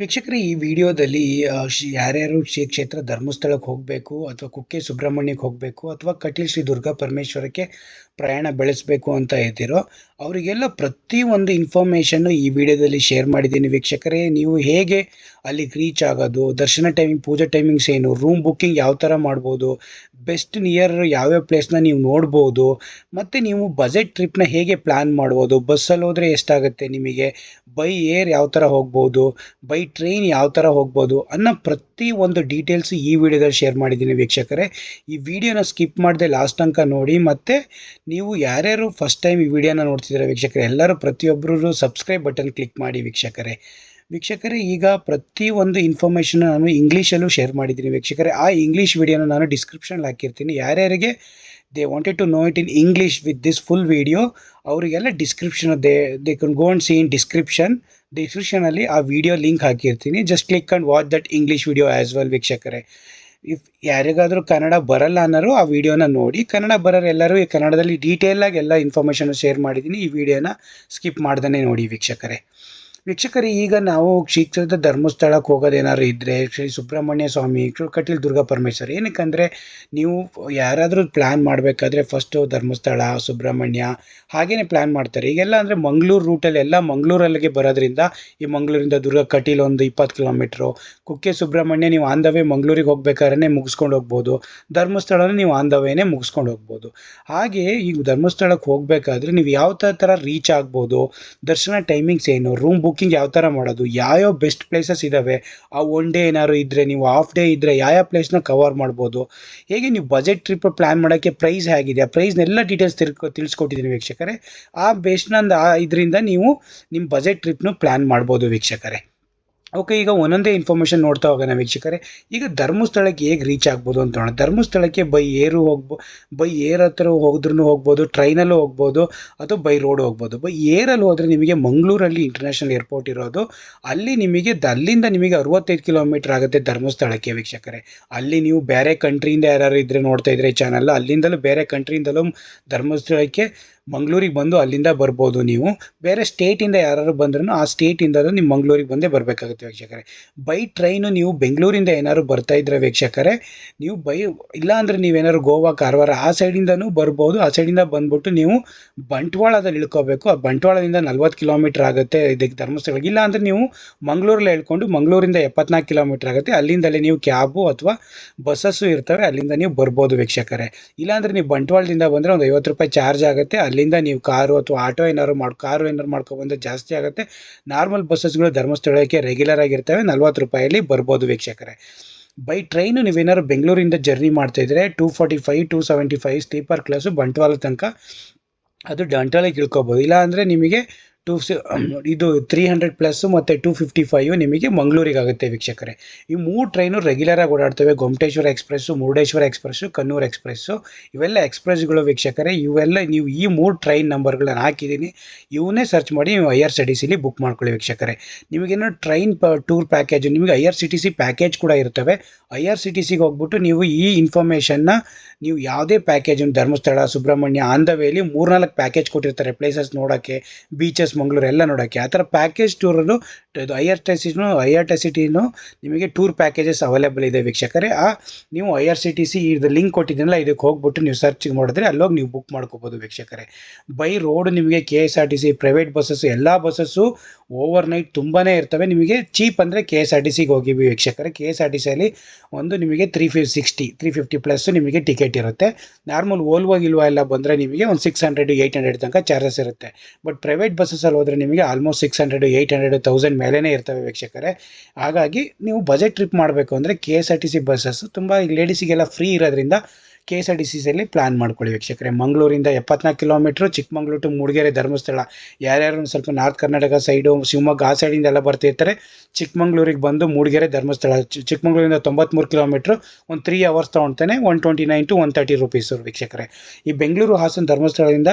ವೀಕ್ಷಕರೇ, ಈ ವಿಡಿಯೋದಲ್ಲಿ ಯಾರ್ಯಾರು ಶ್ರೀ ಕ್ಷೇತ್ರ ಧರ್ಮಸ್ಥಳಕ್ಕೆ ಹೋಗಬೇಕು ಅಥವಾ ಕುಕ್ಕೆ ಸುಬ್ರಹ್ಮಣ್ಯಕ್ಕೆ ಹೋಗಬೇಕು ಅಥವಾ ಕಟೀಲ್ ಶ್ರೀ ದುರ್ಗಾ ಪರಮೇಶ್ವರಕ್ಕೆ ಪ್ರಯಾಣ ಬೆಳೆಸಬೇಕು ಅಂತ ಇದ್ದೀರೋ ಅವರಿಗೆಲ್ಲ ಪ್ರತಿಯೊಂದು ಇನ್ಫಾರ್ಮೇಷನ್ನು ಈ ವಿಡಿಯೋದಲ್ಲಿ ಶೇರ್ ಮಾಡಿದ್ದೀನಿ ವೀಕ್ಷಕರೇ. ನೀವು ಹೇಗೆ ಅಲ್ಲಿಗೆ ರೀಚ್ ಆಗೋದು, ದರ್ಶನ ಟೈಮಿಂಗ್ ಪೂಜೆ ಟೈಮಿಂಗ್ಸ್ ಏನು ರೂಮ್ ಬುಕ್ಕಿಂಗ್ ಯಾವ ಥರ ಮಾಡ್ಬೋದು ಬೆಸ್ಟ್ ನಿಯರ್ ಯಾವ್ಯಾವ ಪ್ಲೇಸ್ನ ನೀವು ನೋಡ್ಬೋದು, ಮತ್ತು ನೀವು ಬಜೆಟ್ ಟ್ರಿಪ್ನ ಹೇಗೆ ಪ್ಲ್ಯಾನ್ ಮಾಡ್ಬೋದು ಬಸ್ಸಲ್ಲಿ ಹೋದರೆ ಎಷ್ಟಾಗುತ್ತೆ ನಿಮಗೆ ಬೈ ಏರ್ ಯಾವ ಥರ ಹೋಗ್ಬೋದು ಬೈ ಟ್ರೈನ್ ಯಾವ ಥರ ಹೋಗ್ಬೋದು ಅನ್ನೋ ಪ್ರತಿ ಒಂದು ಡೀಟೇಲ್ಸು ಈ ವಿಡಿಯೋದಲ್ಲಿ ಶೇರ್ ಮಾಡಿದ್ದೀನಿ ವೀಕ್ಷಕರೇ. ಈ ವಿಡಿಯೋನ ಸ್ಕಿಪ್ ಮಾಡದೆ ಲಾಸ್ಟ್ ಅಂಕ ನೋಡಿ ಮತ್ತು ನೀವು ಯಾರ್ಯಾರು ಫಸ್ಟ್ ಟೈಮ್ ಈ ವಿಡಿಯೋನ ನೋಡ್ತಿದ್ದೀರಾ ವೀಕ್ಷಕರೇ, ಎಲ್ಲರೂ ಪ್ರತಿಯೊಬ್ಬರೂ ಸಬ್ಸ್ಕ್ರೈಬ್ ಬಟನ್ ಕ್ಲಿಕ್ ಮಾಡಿ ವೀಕ್ಷಕರೇ. ವೀಕ್ಷಕರೇ, ಈಗ ಪ್ರತಿ ಒಂದು ಇನ್ಫಾರ್ಮೇಷನ್ ನಾನು ಇಂಗ್ಲೀಷಲ್ಲೂ ಶೇರ್ ಮಾಡಿದ್ದೀನಿ ವೀಕ್ಷಕರೇ. ಆ ಇಂಗ್ಲೀಷ್ ವಿಡಿಯೋನ ನಾನು ಡಿಸ್ಕ್ರಿಪ್ಷನಲ್ಲಿ ಹಾಕಿರ್ತೀನಿ. ಯಾರ್ಯಾರಿಗೆ they wanted to know it in English with this full video ಅವರಿಗೆಲ್ಲ description they they can go and see in description ಡಿಸ್ಕ್ರಿಪ್ಷನಲ್ಲಿ ಆ ವಿಡಿಯೋ ಲಿಂಕ್ ಹಾಕಿರ್ತೀನಿ. Just click and watch that English video as well ವೀಕ್ಷಕರೇ. If ಯಾರಿಗಾದರೂ ಕನ್ನಡ ಬರಲ್ಲ ಅನ್ನೋರು ಆ ವಿಡಿಯೋನ ನೋಡಿ. ಕನ್ನಡ ಬರೋರೆಲ್ಲರೂ ಈ ಕನ್ನಡದಲ್ಲಿ ಡೀಟೇಲಾಗಿ ಎಲ್ಲ ಇನ್ಫಾರ್ಮೇಷನ್ ಶೇರ್ ಮಾಡಿದ್ದೀನಿ. ಈ ವಿಡಿಯೋನ ಸ್ಕಿಪ್ ಮಾಡ್ದೇ ನೋಡಿ ವೀಕ್ಷಕರೇ. ವೀಕ್ಷಕರೇ, ಈಗ ನಾವು ಕ್ಷೇತ್ರದ ಧರ್ಮಸ್ಥಳಕ್ಕೆ ಹೋಗೋದೇನಾದ್ರು ಇದ್ದರೆ ಶ್ರೀ ಸುಬ್ರಹ್ಮಣ್ಯ ಸ್ವಾಮಿ ಕಟೀಲ್ ದುರ್ಗಾ ಪರಮೇಶ್ವರ ಏನಕ್ಕಂದರೆ ನೀವು ಯಾರಾದರೂ ಪ್ಲ್ಯಾನ್ ಮಾಡಬೇಕಾದ್ರೆ ಫಸ್ಟು ಧರ್ಮಸ್ಥಳ, ಸುಬ್ರಹ್ಮಣ್ಯ ಹಾಗೇನೆ ಪ್ಲ್ಯಾನ್ ಮಾಡ್ತಾರೆ. ಈಗೆಲ್ಲ ಅಂದರೆ ಮಂಗಳೂರು ರೂಟಲ್ಲಿ ಎಲ್ಲ ಮಂಗಳೂರಲ್ಲಿಗೆ ಬರೋದ್ರಿಂದ ಈ ಮಂಗಳೂರಿಂದ ದುರ್ಗಾ ಕಟೀಲ್ ಒಂದು ಇಪ್ಪತ್ತು ಕಿಲೋಮೀಟ್ರು ಕುಕ್ಕೆ ಸುಬ್ರಹ್ಮಣ್ಯ ನೀವು ಆನ್ ದ ಮಂಗಳೂರಿಗೆ ಹೋಗ್ಬೇಕಾದ್ರೆ ಮುಗಿಸ್ಕೊಂಡು ಹೋಗ್ಬೋದು. ಧರ್ಮಸ್ಥಳನ ನೀವು ಆನ್ ದ ಮುಗಿಸ್ಕೊಂಡು ಹೋಗ್ಬೋದು. ಹಾಗೆ ಈಗ ಧರ್ಮಸ್ಥಳಕ್ಕೆ ಹೋಗಬೇಕಾದ್ರೆ ನೀವು ಯಾವ ಥರ ರೀಚ್ ಆಗ್ಬೋದು, ದರ್ಶನ ಟೈಮಿಂಗ್ಸ್ ಏನು ರೂಮ್ ಬುಕ್ಕಿಂಗ್ ಯಾವ ಥರ ಮಾಡೋದು, ಯಾವ್ಯಾವ ಬೆಸ್ಟ್ ಪ್ಲೇಸಸ್ ಇದ್ದಾವೆ ಆ ಒನ್ ಡೇ ಏನಾದ್ರು ಇದ್ದರೆ ನೀವು ಹಾಫ್ ಡೇ ಇದ್ದರೆ ಯಾವ ಪ್ಲೇಸ್ನ ಕವರ್ ಮಾಡ್ಬೋದು. ಹೇಗೆ ನೀವು ಬಜೆಟ್ ಟ್ರಿಪ್ ಪ್ಲ್ಯಾನ್ ಮಾಡೋಕ್ಕೆ ಪ್ರೈಸ್ ಹೇಗಿದೆ, ಆ ಪ್ರೈಸ್ನೆಲ್ಲ ಡೀಟೇಲ್ಸ್ ತಿಳ್ಕೊ ತಿಳಿಸ್ಕೊಟ್ಟಿದ್ದೀನಿ ವೀಕ್ಷಕರೇ. ಆ ಬೇಸ್ನಂದು ಆ ಇದರಿಂದ ನೀವು ನಿಮ್ಮ ಬಜೆಟ್ ಟ್ರಿಪ್ನು ಪ್ಲ್ಯಾನ್ ಮಾಡ್ಬೋದು ವೀಕ್ಷಕರೇ. ಓಕೆ ಈಗ ಒಂದೊಂದೇ ಇನ್ಫಾರ್ಮೇಷನ್ ನೋಡ್ತಾ ಹೋಗೋಣ ವೀಕ್ಷಕರೇ. ಈಗ ಧರ್ಮಸ್ಥಳಕ್ಕೆ ಹೇಗೆ ರೀಚ್ ಆಗ್ಬೋದು ಅಂತ ನೋಡೋಣ. ಧರ್ಮಸ್ಥಳಕ್ಕೆ ಬೈ ಏರು ಹೋಗ್ಬೋ ಬೈ ಏರ್ ಹತ್ರ ಹೋದ್ರೂ ಹೋಗ್ಬೋದು ಟ್ರೈನಲ್ಲೂ ಹೋಗ್ಬೋದು, ಅಥವಾ ಬೈ ರೋಡ್ ಹೋಗ್ಬೋದು. ಬೈ ಏರಲ್ಲಿ ಹೋದರೆ ನಿಮಗೆ ಮಂಗಳೂರಲ್ಲಿ ಇಂಟರ್ನ್ಯಾಷನಲ್ ಏರ್ಪೋರ್ಟ್ ಇರೋದು. ಅಲ್ಲಿ ನಿಮಗೆ ಅಲ್ಲಿಂದ ನಿಮಗೆ ಅರವತ್ತೈದು ಕಿಲೋಮೀಟರ್ ಆಗುತ್ತೆ ಧರ್ಮಸ್ಥಳಕ್ಕೆ ವೀಕ್ಷಕರೇ. ಅಲ್ಲಿ ನೀವು ಬೇರೆ ಕಂಟ್ರಿಯಿಂದ ಯಾರು ಇದ್ದರೆ ನೋಡ್ತಾ ಇದ್ರೆ ಚಾನಲ್ ಅಲ್ಲಿಂದಲೂ ಬೇರೆ ಕಂಟ್ರಿಯಿಂದಲೂ ಧರ್ಮಸ್ಥಳಕ್ಕೆ ಮಂಗಳೂರಿಗೆ ಬಂದು ಅಲ್ಲಿಂದ ಬರ್ಬೋದು ನೀವು. ಬೇರೆ ಸ್ಟೇಟಿಂದ ಯಾರು ಬಂದ್ರೂ ಆ ಸ್ಟೇಟಿಂದಲೂ ನಿಮ್ಮ ಮಂಗಳೂರಿಗೆ ಬಂದೇ ಬರಬೇಕಾಗುತ್ತೆ ವೀಕ್ಷಕರೇ. ಬೈ ಟ್ರೈನು ನೀವು ಬೆಂಗಳೂರಿಂದ ಏನಾದ್ರು ಬರ್ತಾ ಇದ್ರೆ ವೀಕ್ಷಕರೇ, ನೀವು ಬೈ ಇಲ್ಲ ನೀವು ನೀವೇನಾದ್ರು ಗೋವಾ, ಕಾರವಾರ ಆ ಸೈಡಿಂದನೂ ಬರ್ಬೋದು. ಆ ಸೈಡಿಂದ ಬಂದ್ಬಿಟ್ಟು ನೀವು ಬಂಟ್ವಾಳದಲ್ಲಿ ಇಳ್ಕೋಬೇಕು. ಆ ಬಂಟ್ವಾಳದಿಂದ ನಲ್ವತ್ತು ಕಿಲೋಮೀಟ್ರ್ ಆಗುತ್ತೆ ಇದಕ್ಕೆ ಧರ್ಮಸ್ಥಳಕ್ಕೆ. ಇಲ್ಲ ಅಂದರೆ ನೀವು ಮಂಗಳೂರಲ್ಲಿ ಹೇಳ್ಕೊಂಡು ಮಂಗಳೂರಿಂದ ಎಪ್ಪತ್ನಾಲ್ಕು ಕಿಲೋಮೀಟ್ರ್ ಆಗುತ್ತೆ. ಅಲ್ಲಿಂದಲೇ ನೀವು ಕ್ಯಾಬು ಅಥವಾ ಬಸ್ಸಸ್ಸು ಇರ್ತವೆ, ಅಲ್ಲಿಂದ ನೀವು ಬರ್ಬೋದು ವೀಕ್ಷಕರೇ. ಇಲ್ಲಾಂದರೆ ನೀವು ಬಂಟ್ವಾಳದಿಂದ ಬಂದರೆ ಒಂದು ಐವತ್ತು ರೂಪಾಯಿ ಚಾರ್ಜ್ ಆಗುತ್ತೆ. ಅಲ್ಲಿಂದ ನೀವು ಕಾರು ಅಥವಾ ಆಟೋ ಏನಾದ್ರು ಮಾಡಿ, ಕಾರು ಏನಾದ್ರು ಮಾಡ್ಕೊಬಂದ್ರೆ ಜಾಸ್ತಿ ಆಗುತ್ತೆ. ನಾರ್ಮಲ್ ಬಸ್ಸಸ್ಗಳು ಧರ್ಮಸ್ಥಳಕ್ಕೆ ರೆಗ್ಯುಲರ್ ಆಗಿರ್ತವೆ. ನಲ್ವತ್ತು ರೂಪಾಯಲ್ಲಿ ಬರ್ಬೋದು ವೀಕ್ಷಕರೇ. ಬೈ ಟ್ರೈನು ನೀವೇನಾದ್ರು ಬೆಂಗಳೂರಿಂದ ಜರ್ನಿ ಮಾಡ್ತಾ ಇದ್ರೆ two forty five two seventy five sleeper class Bantwal ತನಕ ಅದು ಡಂಟಲಾಗಿ ಇಳ್ಕೊಬೋದು. ಇಲ್ಲ ಅಂದರೆ ನಿಮಗೆ ಟೂ ಇದು ತ್ರೀ ಹಂಡ್ರೆಡ್ ಪ್ಲಸ್ಸು ಮತ್ತು ಟೂ ಫಿಫ್ಟಿ ಫೈವ್ ನಿಮಗೆ ಮಂಗಳೂರಿಗೆ ಆಗುತ್ತೆ ವೀಕ್ಷಕರೇ. ಈ ಮೂರು ಟ್ರೈನು ರೆಗ್ಯುಲರಾಗಿ ಓಡಾಡ್ತವೆ. Gomateshwara express Murudeshwara express Kannur express ಇವೆಲ್ಲ ಎಕ್ಸ್ಪ್ರೆಸ್ಗಳು ವೀಕ್ಷಕರೇ. ಇವೆಲ್ಲ ನೀವು ಈ ಮೂರು ಟ್ರೈನ್ ನಂಬರ್ಗಳನ್ನು ಹಾಕಿದ್ದೀನಿ. ಇವನ್ನೇ ಸರ್ಚ್ ಮಾಡಿ ನೀವು ಐ ಆರ್ ಸಿ ಟಿ ಸಿಲಿ ಬುಕ್ ಮಾಡ್ಕೊಳ್ಳಿ ವೀಕ್ಷಕರೇ. ನಿಮಗೇನು ಟ್ರೈನ್ ಪ ಟೂರ್ ಪ್ಯಾಕೇಜು ನಿಮಗೆ I R C T C package ಕೂಡ ಇರ್ತವೆ. ಐ ಆರ್ ಸಿ ಟಿ ಸಿಗೆ ಹೋಗ್ಬಿಟ್ಟು ನೀವು ಈ ಇನ್ಫಾರ್ಮೇಷನ್ನ ನೀವು ಯಾವುದೇ package Dharmasthala, Subrahmanya on the ವೇಲಿ ಮೂರ್ನಾಲ್ಕು ಪ್ಯಾಕೇಜ್ ಕೊಟ್ಟಿರ್ತಾರೆ. ಪ್ಲೇಸಸ್ ನೋಡೋಕ್ಕೆ ಬೀಚಸ್ ಮಂಗಳೂರು ಎಲ್ಲ ನೋಡೋಕ್ಕೆ ಆ ಥರ ಪ್ಯಾಕೇಜ್ ಟೂರಲ್ಲೂ ಇದು ಐ ಆರ್ ಟಿ ಸಿನು ಐ ಆರ್ ಟಿ ಸಿ ಟಿನೂ ನಿಮಗೆ ಟೂರ್ ಪ್ಯಾಕೇಜಸ್ ಅವೈಲೇಬಲ್ ಇದೆ ವೀಕ್ಷಕರೇ. ಆ, ನೀವು I R C T C ಇದು ಲಿಂಕ್ ಕೊಟ್ಟಿದ್ದೀನಲ್ಲ, ಇದಕ್ಕೆ ಹೋಗ್ಬಿಟ್ಟು ನೀವು ಸರ್ಚ್ ಮಾಡಿದ್ರೆ ಅಲ್ಲೋಗಿ ನೀವು ಬುಕ್ ಮಾಡ್ಕೋಬೋದು ವೀಕ್ಷಕರೇ. ಬೈ ರೋಡ್ ನಿಮಗೆ K S R T C private buses ಎಲ್ಲ ಬಸ್ಸಸ್ಸು ಓವರ್ ನೈಟ್ ತುಂಬಾ ಇರ್ತವೆ. ನಿಮಗೆ ಚೀಪ್ ಅಂದರೆ ಕೆ ಎಸ್ ಆರ್ ಟಿ ಸಿಗೆ ಹೋಗಿ ವೀಕ್ಷಕರೇ, ಕೆ ಎಸ್ ಆರ್ ಟಿ ಸಿಯಲ್ಲಿ ಒಂದು ನಿಮಗೆ three fif sixty three fifty plus ನಿಮಗೆ ಟಿಕೆಟ್ ಇರುತ್ತೆ. ನಾರ್ಮಲ್ ಓಲ್ವೋ ಇಲ್ವಾ ಎಲ್ಲ ಬಂದರೆ ನಿಮಗೆ ಒಂದು ಸಿಕ್ಸ್ ಹಂಡ್ರೆಡ್, ಏಯ್ಟ್ ಹಂಡ್ರೆಡ್ ತನಕ ಚಾರ್ಜಸ್ ಇರುತ್ತೆ. ಬಟ್ ಪ್ರೈವೇಟ್ ಬಸ್ಸಲ್ಲಿ ಹೋದರೆ ನಿಮಗೆ almost six hundred, eight hundred, thousand ಮೇಲೇ ಇರ್ತವೆ ವೀಕ್ಷಕರೇ. ಹಾಗಾಗಿ ನೀವು ಬಜೆಟ್ ಟ್ರಿಪ್ ಮಾಡಬೇಕು ಅಂದರೆ K S R T C buses ತುಂಬ ಲೇಡೀಸಿಗೆಲ್ಲ ಫ್ರೀ ಇರೋದ್ರಿಂದ ಕೆ ಎಸ್ ಆರ್ ಟಿ ಸಿಯಲ್ಲಿ ಪ್ಲ್ಯಾನ್ ಮಾಡ್ಕೊಳ್ಳಿ ವೀಕ್ಷಕರೇ. ಮಂಗಳೂರಿಂದ ಎಪ್ಪತ್ನಾಲ್ಕು ಕಿಲೋಮೀಟ್ರ್ ಚಿಕ್ಕಮಂಗ್ಳೂರು ಟು ಮೂಡಿಗೆರೆ ಧರ್ಮಸ್ಥಳ. ಯಾರ್ಯಾರು ಒಂದು ಸ್ವಲ್ಪ ನಾರ್ತ್ ಕರ್ನಾಟಕ ಸೈಡು ಶಿವಮೊಗ್ಗ ಆ ಸೈಡಿಂದ ಎಲ್ಲ ಬರ್ತಿರ್ತಾರೆ ಚಿಕ್ಕಮಂಗ್ಳೂರಿಗೆ ಬಂದು ಮೂಡಿಗೆರೆ ಧರ್ಮಸ್ಥಳ ಚಿಕ್ಕಮಗಳೂರಿಂದ ತೊಂಬತ್ಮೂರು ಕಿಲೋಮೀಟ್ರು ಒಂದು three hours ತೊಗೊಳ್ತಾನೆ one twenty nine to one thirty rupees ವೀಕ್ಷಕರೇ. ಈ ಬೆಂಗಳೂರು ಹಾಸನ ಧರ್ಮಸ್ಥಳದಿಂದ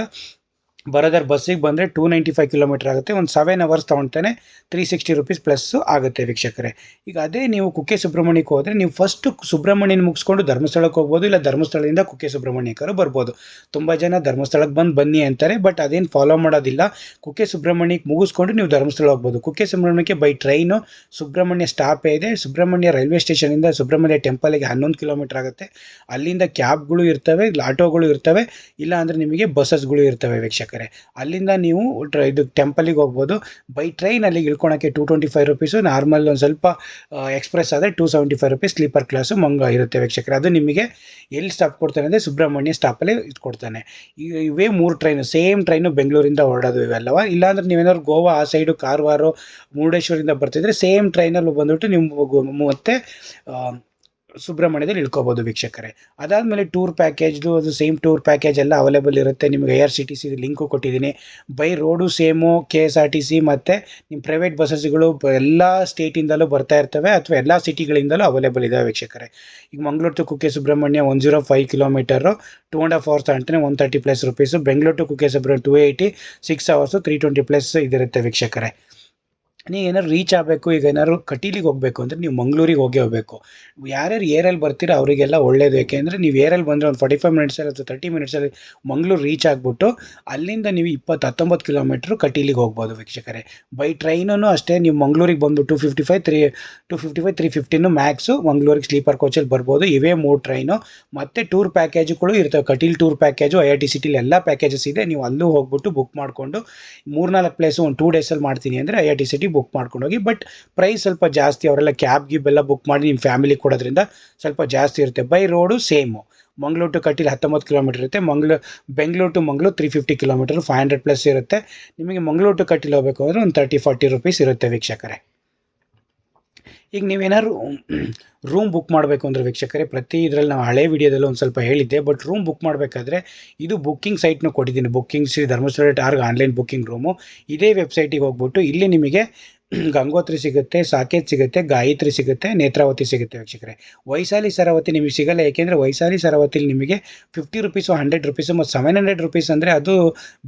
ಬರೋದಾದ್ರೆ ಬಸ್ಸಿಗೆ ಬಂದರೆ ಟೂ ನೈಂಟಿ ಫೈವ್ ಕಿಲೋಮೀಟರ್ ಆಗುತ್ತೆ. ಒಂದು ಸೆವೆನ್ ಅವರ್ಸ್ ತೊಗೊಳ್ತಾನೆ ತ್ರೀ ಸಿಕ್ಸ್ಟಿ ರುಪೀಸ್ ಪ್ಲಸ್ಸು ಆಗುತ್ತೆ ವೀಕ್ಷಕರೇ. ಈಗ ಅದೇ ನೀವು ಕುಕ್ಕೆ ಸುಬ್ರಹ್ಮಣ್ಯಕ್ಕೆ ಹೋದರೆ ನೀವು ಫಸ್ಟು ಸುಬ್ರಹ್ಮಣ್ಯನ ಮುಗಿಸ್ಕೊಂಡು ಧರ್ಮಸ್ಥಳಕ್ಕೆ ಹೋಗ್ಬೋದು, ಇಲ್ಲ ಧರ್ಮಸ್ಥಳದಿಂದ ಕುಕ್ಕೆ ಸುಬ್ರಹ್ಮಣ್ಯಕ್ಕರು ಬರ್ಬೋದು. ತುಂಬ ಜನ ಧರ್ಮಸ್ಥಳಕ್ಕೆ ಬಂದು ಬನ್ನಿ ಅಂತಾರೆ ಬಟ್ ಅದೇನು ಫಾಲೋ ಮಾಡೋದಿಲ್ಲ. ಕುಕ್ಕೆ ಸುಬ್ರಹ್ಮಣ್ಯಕ್ಕೆ ಮುಗಿಸ್ಕೊಂಡು ನೀವು ಧರ್ಮಸ್ಥಳ ಹೋಗ್ಬೋದು. ಕುಕ್ಕೆ ಸುಬ್ರಹ್ಮಣ್ಯಕ್ಕೆ ಬೈ ಟ್ರೈನು ಸುಬ್ರಹ್ಮಣ್ಯ ಸ್ಟಾಪೇ ಇದೆ. ಸುಬ್ರಹ್ಮಣ್ಯ ರೈಲ್ವೆ ಸ್ಟೇಷನಿಂದ ಸುಬ್ರಹ್ಮಣ್ಯ ಟೆಂಪಲ್ಗೆ ಹನ್ನೊಂದು ಕಿಲೋಮೀಟರ್ ಆಗುತ್ತೆ. ಅಲ್ಲಿಂದ ಕ್ಯಾಬ್ಗಳು ಇರ್ತವೆ, ಆಟೋಗಳು ಇರ್ತವೆ ಇಲ್ಲ ಅಂದರೆ ನಿಮಗೆ ಬಸ್ಸಸ್ಗಳು ಇರ್ತವೆ ವೀಕ್ಷಕರೇ. ಅಲ್ಲಿಂದ ನೀವು ಇದು ಟೆಂಪಲಿಗೆ ಹೋಗ್ಬೋದು. ಬೈ ಟ್ರೈನ್ ಅಲ್ಲಿ ಇಳ್ಕೊಳಕ್ಕೆ two twenty five rupees normal ಒಂದು ಸ್ವಲ್ಪ ಎಕ್ಸ್ಪ್ರೆಸ್ ಆದರೆ two seventy five rupees sleeper class ಮಂಗ ಇರುತ್ತೆ ವೀಕ್ಷಕರೇ. ಅದು ನಿಮಗೆ ಎಲ್ಲಿ ಸ್ಟಾಪ್ ಕೊಡ್ತಾನೆ ಅಂದರೆ ಸುಬ್ರಹ್ಮಣ್ಯ ಸ್ಟಾಪಲ್ಲಿ ಇದು ಕೊಡ್ತಾನೆ ಇವೇ ಮೂರು ಟ್ರೈನು ಸೇಮ್ ಟ್ರೈನು ಬೆಂಗಳೂರಿಂದ ಹೊರಡೋದು ಇವೆಲ್ಲವ? ಇಲ್ಲಾಂದ್ರೆ ನೀವೇನಾದ್ರು ಗೋವಾ ಆ ಸೈಡು ಕಾರವಾರ ಮುರುಡೇಶ್ವರಿಂದ ಬರ್ತಿದ್ರೆ ಸೇಮ್ ಟ್ರೈನಲ್ಲಿ ಬಂದುಬಿಟ್ಟು ನೀವು ಮತ್ತೆ ಸುಬ್ರಹ್ಮಣ್ಯದಲ್ಲಿ ಇಳ್ಕೊಬೋದು ವೀಕ್ಷಕರೇ. ಅದಾದಮೇಲೆ ಟೂರ್ ಪ್ಯಾಕೇಜ್ದು ಅದು ಸೇಮ್ ಟೂರ್ ಪ್ಯಾಕೇಜ್ ಎಲ್ಲ ಅವೈಲೇಬಲ್ ಇರುತ್ತೆ. ನಿಮಗೆ I R C T C link ಕೊಟ್ಟಿದ್ದೀನಿ. By road same K S R T C ಮತ್ತು ನಿಮ್ಮ ಪ್ರೈವೇಟ್ ಬಸ್ಸಸ್ಗಳು ಎಲ್ಲ ಸ್ಟೇಟಿಂದಲೂ ಬರ್ತಾ ಇರ್ತವೆ ಅಥವಾ ಎಲ್ಲ ಸಿಟಿಗಳಿಂದಲೂ ಅವೈಲೇಬಲ್ ಇದೆ ವೀಕ್ಷಕರೇ. ಈಗ Mangaluru to Kukke Subrahmanya one zero five kilometre two and half hours ಅಂತಾನೆ one thirty plus rupees Bengaluru to Kukke Subrahmanya two eighty six hours three twenty plus ಇದಿರುತ್ತೆ ವೀಕ್ಷಕರೇ. ನೀವು ಏನಾದ್ರು ರೀಚ್ ಆಗಬೇಕು, ಈಗ ಏನಾದ್ರು ಕಟೀಲಿಗೆ ಹೋಗಬೇಕು ಅಂದರೆ ನೀವು ಮಂಗಳೂರಿಗೆ ಹೋಗೇ ಹೋಗಬೇಕು. ಯಾರ್ಯಾರು ಏರಲ್ಲಿ ಬರ್ತೀರೋ ಅವರಿಗೆಲ್ಲ ಒಳ್ಳೇದು, ಯಾಕೆಂದರೆ ನೀವು ಏರಲ್ಲಿ ಬಂದರೆ ಒಂದು ಫಾರ್ಟಿ ಫೈವ್ ಮಿನಿಟ್ಸಲ್ಲಿ ಅಥವಾ ತರ್ಟಿ ಮಿನಿಟ್ಸಲ್ಲಿ ಮಂಗಳೂರು ರೀಚ್ ಆಗಿಬಿಟ್ಟು ಅಲ್ಲಿಂದ ನೀವು ಇಪ್ಪತ್ತು ಹತ್ತೊಂಬತ್ತು ಕಿಲೋಮೀಟ್ರ್ ಕಟೀಲಿಗೆ ಹೋಗ್ಬೋದು ವೀಕ್ಷಕರೇ. ಬೈ ಟ್ರೈನೂ ಅಷ್ಟೇ ನೀವು ಮಂಗಳೂರಿಗೆ ಬಂದು two fifty five three two fifty five three ಫಿಫ್ಟಿನೂ max ಮಂಗಳೂರಿಗೆ ಸ್ಲೀಪರ್ ಕೋಚಲ್ಲಿ ಬರ್ಬೋದು. ಇವೇ ಮೂರು ಟ್ರೈನು ಮತ್ತು ಟೂರ್ ಪ್ಯಾಕೇಜ್ಗಳು ಇರ್ತವೆ. Kateel tour package I I T ಸಿಟಿಲಿ ಎಲ್ಲ ಪ್ಯಾಕೇಜಸ್ ಇದೆ. ನೀವು ಅಲ್ಲೂ ಹೋಗ್ಬಿಟ್ಟು ಬುಕ್ ಮಾಡಿಕೊಂಡು ಮೂರ್ನಾಲ್ಕು ಪ್ಲೇಸು ಒಂದು ಟೂ ಡೇಸಲ್ಲಿ ಮಾಡ್ತೀನಿ ಅಂದರೆ I I T C T book ಮಾಡ್ಕೊಂಡು ಹೋಗಿ ಬಟ್ ಪ್ರೈಸ್ ಸ್ವಲ್ಪ ಜಾಸ್ತಿ, ಅವರೆಲ್ಲ ಕ್ಯಾಬ್ ಗಿಬ್ ಎಲ್ಲ ಬುಕ್ ಮಾಡಿ ನಿಮ್ಮ ಫ್ಯಾಮಿಲಿ ಕೊಡೋದ್ರಿಂದ ಸ್ವಲ್ಪ ಜಾಸ್ತಿ ಇರುತ್ತೆ. By road same Mangaluru to Kateel ಹತ್ತೊಂಬತ್ತು ಕಿಲೋಮೀಟರ್ ಇರುತ್ತೆ. Mangaluru Bengaluru to Mangaluru three fifty kilometre five hundred plus ಇರುತ್ತೆ. ನಿಮಗೆ ಮಂಗಳೂರು ಟು ಕಟೀಲ್ ಹೋಗಬೇಕು ಅಂದರೆ ಒಂದು ತರ್ಟಿ ಫಾರ್ಟಿ ರುಪೀಸ್ ಇರುತ್ತೆ ವೀಕ್ಷಕರೇ. ಈಗ ನೀವೇನಾದ್ರು ರೂಮ್ ಬುಕ್ ಮಾಡಬೇಕು ಅಂದರೆ ವೀಕ್ಷಕರೇ, ಪ್ರತಿ ಇದರಲ್ಲಿ ನಾವು ಹಳೆ ವಿಡಿಯೋದಲ್ಲಿ ಒಂದು ಸ್ವಲ್ಪ ಹೇಳಿದ್ದೆ ಬಟ್ ರೂಮ್ ಬುಕ್ ಮಾಡಬೇಕಾದ್ರೆ ಇದು ಬುಕ್ಕಿಂಗ್ ಸೈಟ್ನೂ ಕೊಟ್ಟಿದ್ದೀನಿ. Booking Shri Dharmasthala org online booking room ಇದೇ ವೆಬ್ಸೈಟಿಗೆ ಹೋಗ್ಬಿಟ್ಟು ಇಲ್ಲಿ ನಿಮಗೆ ಗಂಗೋತ್ರಿ ಸಿಗುತ್ತೆ, ಸಾಕೇತ್ ಸಿಗುತ್ತೆ, ಗಾಯತ್ರಿ ಸಿಗುತ್ತೆ, ನೇತ್ರಾವತಿ ಸಿಗುತ್ತೆ ವೀಕ್ಷಕರೇ. ವೈಶಾಲಿ ಸರವತಿ ನಿಮಗೆ ಸಿಗಲ್ಲ, ಏಕೆಂದರೆ ವೈಶಾಲಿ ಸರವತಿಲಿ ನಿಮಗೆ ಫಿಫ್ಟಿ ರುಪೀಸು ಹಂಡ್ರೆಡ್ ರುಪೀಸು ಮತ್ತು ಸೆವೆನ್ ಹಂಡ್ರೆಡ್ ರುಪೀಸ್ ಅಂದರೆ ಅದು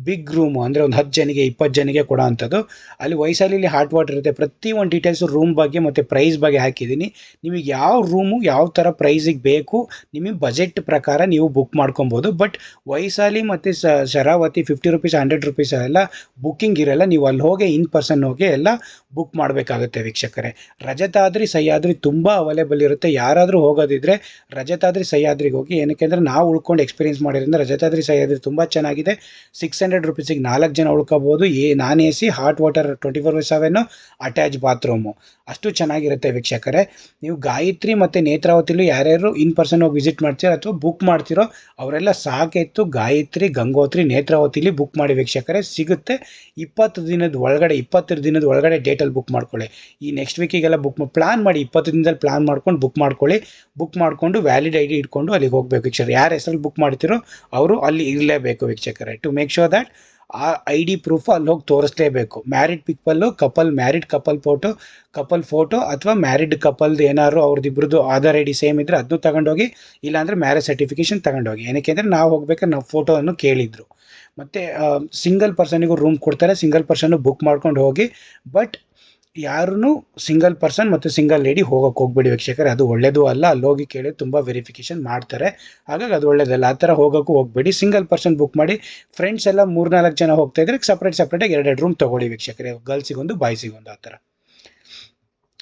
ಬಿಗ್ ರೂಮು ಅಂದರೆ ಒಂದು ಹತ್ತು ಜನಿಗೆ ಇಪ್ಪತ್ತು ಜನಿಗೆ ಕೊಡೋ ಅಂಥದ್ದು ಅಲ್ಲಿ ವೈಶಾಲಿಲಿ ಹಾಟ್ ವಾಟರ್ ಇರುತ್ತೆ. ಪ್ರತಿ ಒಂದು ಡೀಟೇಲ್ಸು ರೂಮ್ ಬಗ್ಗೆ ಮತ್ತು ಪ್ರೈಸ್ ಬಗ್ಗೆ ಹಾಕಿದ್ದೀನಿ. ನಿಮಗೆ ಯಾವ ರೂಮು ಯಾವ ಥರ ಪ್ರೈಸಿಗೆ ಬೇಕು, ನಿಮಗೆ ಬಜೆಟ್ ಪ್ರಕಾರ ನೀವು ಬುಕ್ ಮಾಡ್ಕೊಬೋದು. ಬಟ್ ವೈಶಾಲಿ ಮತ್ತು Sharavathi fifty rupees hundred rupees ಎಲ್ಲ ಬುಕ್ಕಿಂಗ್ ಇರಲ್ಲ. ನೀವು ಅಲ್ಲಿ ಹೋಗಿ ಇನ್ ಪರ್ಸನ್ ಹೋಗಿ ಎಲ್ಲ ಬುಕ್ ಮಾಡಬೇಕಾಗುತ್ತೆ ವೀಕ್ಷಕರೇ. ರಜತಾದ್ರಿ ಸಹ್ಯಾದ್ರಿ ತುಂಬ ಅವೈಲೇಬಲ್ ಇರುತ್ತೆ. ಯಾರಾದರೂ ಹೋಗೋದಿದ್ರೆ ರಜತಾದ್ರಿ ಸಹ್ಯಾದ್ರಿಗೆ ಹೋಗಿ, ಏನಕ್ಕೆ ಅಂದರೆ ನಾವು ಉಳ್ಕೊಂಡು ಎಕ್ಸ್ಪೀರಿಯನ್ಸ್ ಮಾಡಿರೋದ್ರಿಂದ ರಜತಾದ್ರಿ ಸಹ್ಯಾದ್ರಿ ತುಂಬ ಚೆನ್ನಾಗಿದೆ. ಸಿಕ್ಸ್ ಹಂಡ್ರೆಡ್ ರುಪೀಸಿಗೆ ನಾಲ್ಕು ಜನ ಉಳ್ಕೋಬೋದು. A non A C hot water twenty four by seven attach bathroom ಅಷ್ಟು ಚೆನ್ನಾಗಿರುತ್ತೆ ವೀಕ್ಷಕರೇ. ನೀವು ಗಾಯತ್ರಿ ಮತ್ತು ನೇತ್ರಾವತಿಲು ಯಾರ್ಯಾರು ಇನ್ ಪರ್ಸನ್ ಹೋಗಿ ವಿಸಿಟ್ ಮಾಡ್ತೀರೋ ಅಥವಾ ಬುಕ್ ಮಾಡ್ತಿರೋ, ಅವರೆಲ್ಲ ಸಾಕೆತ್ತು ಗಾಯತ್ರಿ, ಗಂಗೋತ್ರಿ, ನೇತ್ರಾವತಿಲಿ ಬುಕ್ ಮಾಡಿ ವೀಕ್ಷಕರೇ. ಸಿಗುತ್ತೆ ಇಪ್ಪತ್ತು ದಿನದ ಒಳಗಡೆ ಇಪ್ಪತ್ತು ದಿನದ ಒಳಗಡೆ ಡೇಟಲ್ಲಿ ಬುಕ್ ಮಾಡ್ಕೊಳ್ಳಿ. ಈ ನೆಕ್ಸ್ಟ್ ವೀಕಿಗೆಲ್ಲ ಬುಕ್ ಪ್ಲಾನ್ ಮಾಡಿ, ಇಪ್ಪತ್ತು ದಿನದಲ್ಲಿ ಪ್ಲಾನ್ ಮಾಡ್ಕೊಂಡು ಬುಕ್ ಮಾಡ್ಕೊಳ್ಳಿ. ಬುಕ್ ಮಾಡಿಕೊಂಡು ವ್ಯಾಲಿಡ್ ಐ ಡಿ ಇಟ್ಕೊಂಡು ಅಲ್ಲಿಗೆ ಹೋಗಬೇಕು ವೀಕ್ಷಕರು. ಯಾರ ಹೆಸರಲ್ಲಿ ಬುಕ್ ಮಾಡ್ತಿರೋ ಅವರು ಅಲ್ಲಿ ಇರಲೇಬೇಕು ವೀಕ್ಷಕರೇ. ಟು ಮೇಕ್ ಶೋರ್ ದ್ಯಾಟ್ ಆ ಐ ಡಿ ಪ್ರೂಫ್ ಅಲ್ಲಿ ಹೋಗಿ ತೋರಿಸ್ಲೇಬೇಕು. Married people couple married couple photo couple photo ಅಥವಾ ಮ್ಯಾರಿಡ್ ಕಪಲ್ದು ಏನಾದ್ರು ಅವ್ರದ್ದು ಆಧಾರ್ ಐ ಡಿ ಸೇಮ್ ಇದ್ದರೆ ಅದನ್ನು ತಗೊಂಡೋಗಿ, ಇಲ್ಲಾಂದರೆ ಮ್ಯಾರೇಜ್ ಸರ್ಟಿಫಿಕೇಷನ್ ತಗೊಂಡೋಗಿ. ಏನಕ್ಕೆ ಅಂದರೆ ನಾವು ಹೋಗ್ಬೇಕಾದ್ರೆ ನಾವು ಫೋಟೋವನ್ನು ಕೇಳಿದ್ರು. ಮತ್ತು ಸಿಂಗಲ್ ಪರ್ಸನಿಗೂ ರೂಮ್ ಕೊಡ್ತಾರೆ. ಸಿಂಗಲ್ ಪರ್ಸನ್ನು ಬುಕ್ ಮಾಡ್ಕೊಂಡು ಹೋಗಿ. ಬಟ್ ಯಾರೂ ಸಿಂಗಲ್ ಪರ್ಸನ್ ಮತ್ತು ಸಿಂಗಲ್ ಲೇಡಿ ಹೋಗೋಕೆ ಹೋಗ್ಬೇಡಿ ವೀಕ್ಷಕರೇ. ಅದು ಒಳ್ಳೇದು ಅಲ್ಲ. ಅಲ್ಲಿ ಹೋಗಿ ಕೇಳಿ ತುಂಬ ವೆರಿಫಿಕೇಷನ್ ಮಾಡ್ತಾರೆ. ಹಾಗಾಗಿ ಅದು ಒಳ್ಳೇದಲ್ಲ. ಆ ಥರ ಹೋಗೋಕ್ಕೂ ಹೋಗಬೇಡಿ. ಸಿಂಗಲ್ ಪರ್ಸನ್ ಬುಕ್ ಮಾಡಿ ಫ್ರೆಂಡ್ಸ್ ಎಲ್ಲ ಮೂರ್ನಾಲ್ಕು ಜನ ಹೋಗ್ತಾ ಇದ್ರೆ ಸಪ್ರೇಟ್ ಸಪ್ರೇಟಾಗಿ ಎರಡೆರಡು ರೂಮ್ ತೊಗೊಳ್ಳಿ ವೀಕ್ಷಕರೇ. ಗರ್ಲ್ಸಿಗೊಂದು ಬಾಯ್ಸಿಗೊಂದು ಆ ಥರ.